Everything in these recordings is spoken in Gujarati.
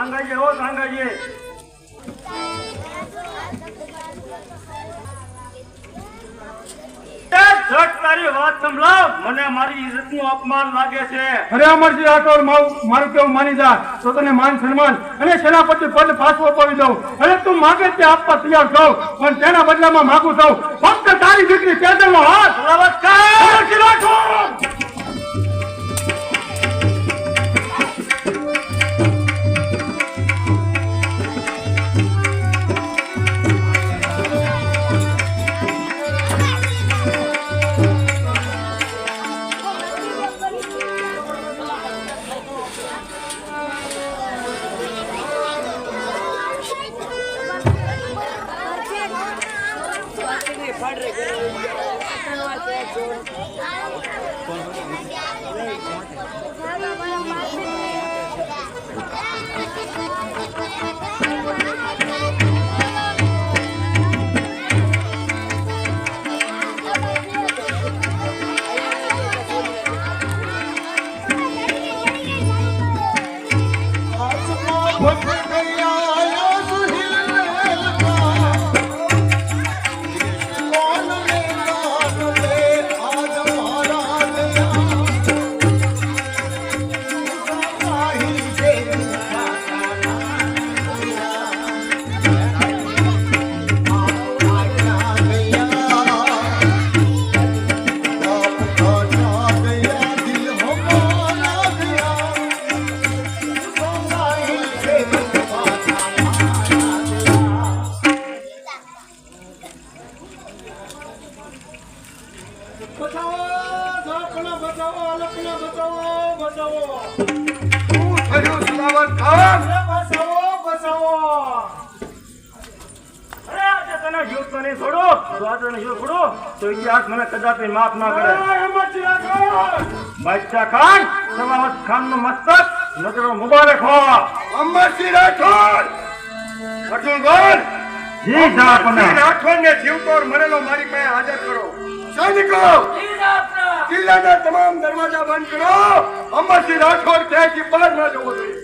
સાંગાજી હો વાત સંભળાવ મને મારી ઇજ્જતનું અપમાન લાગે છે. અરે અમરજી રાઠોડ મારું મારું કેવું માની જા. તો તને માન સન્માન અને સેનાપતિ પદ પાછું અપાવી દઉં. અને તું માગે તે આપવા તૈયાર થઉં પણ તેના બદલામાં માગું છું ફક્ત તારી દીકરી તેજલનો હાથ. નમસ્કાર. રાઠોડ શું તો નહીં છોડો તો આજે છોડો તો ઇતિહાસ મને કદાપી માફ ના કરે બાદશાહ ખાન સલામત ખાનનું મસ્તક નજરો મુબારક હો અમરજી રાઠોડ અર્જુન ગોળ જી જાપના રાઠોડ ને જીવતોર મરેલો મારી પાસે હાજર કરો સૈનિકો કિલ્લાના તમામ દરવાજા બંધ કરો અમરસિંહ રાઠોડ ક્યાંથી બહાર ના જવો જોઈએ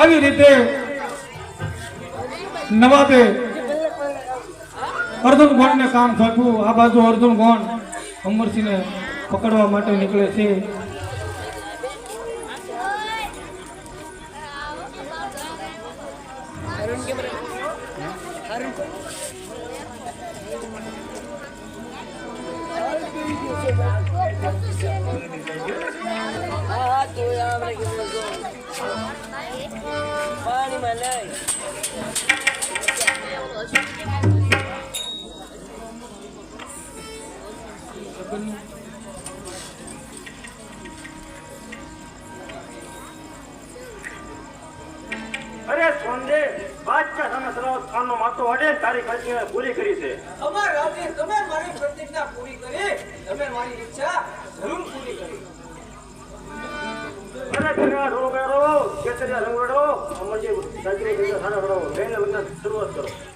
આવી રીતે નવાબે અર્જુન ગોંડને કામ સોંપ્યું. આ બાજુ અર્જુન ગોંડ અમરસિંહને પકડવા માટે નીકળે છે. પાણીમાં નહીં અરે સોંદે બાદશાહ સામે સલામત ખાન નો તારી કલ્પના પૂરી કરી છે. અમાર તમે મારી પ્રતિજ્ઞા પૂરી કરી, તમે મારી ઈચ્છા અમરજી સાગરી જગ્યા સારા કરો લઈને લગ્ન શરૂઆત કરો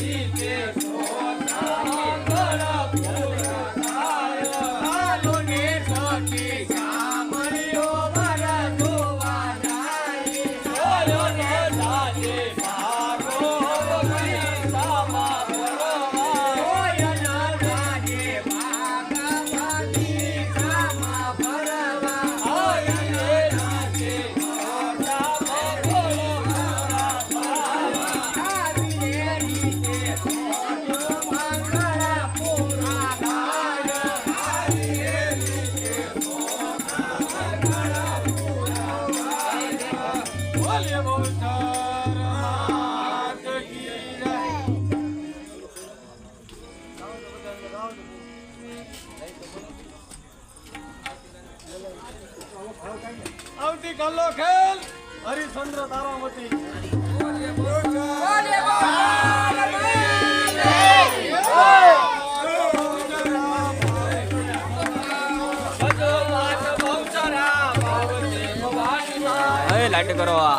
Yeah. આવતીકાલનો ખેલ હરિશ્ચંદ્ર તારામતી. લાઈટ કરો આ.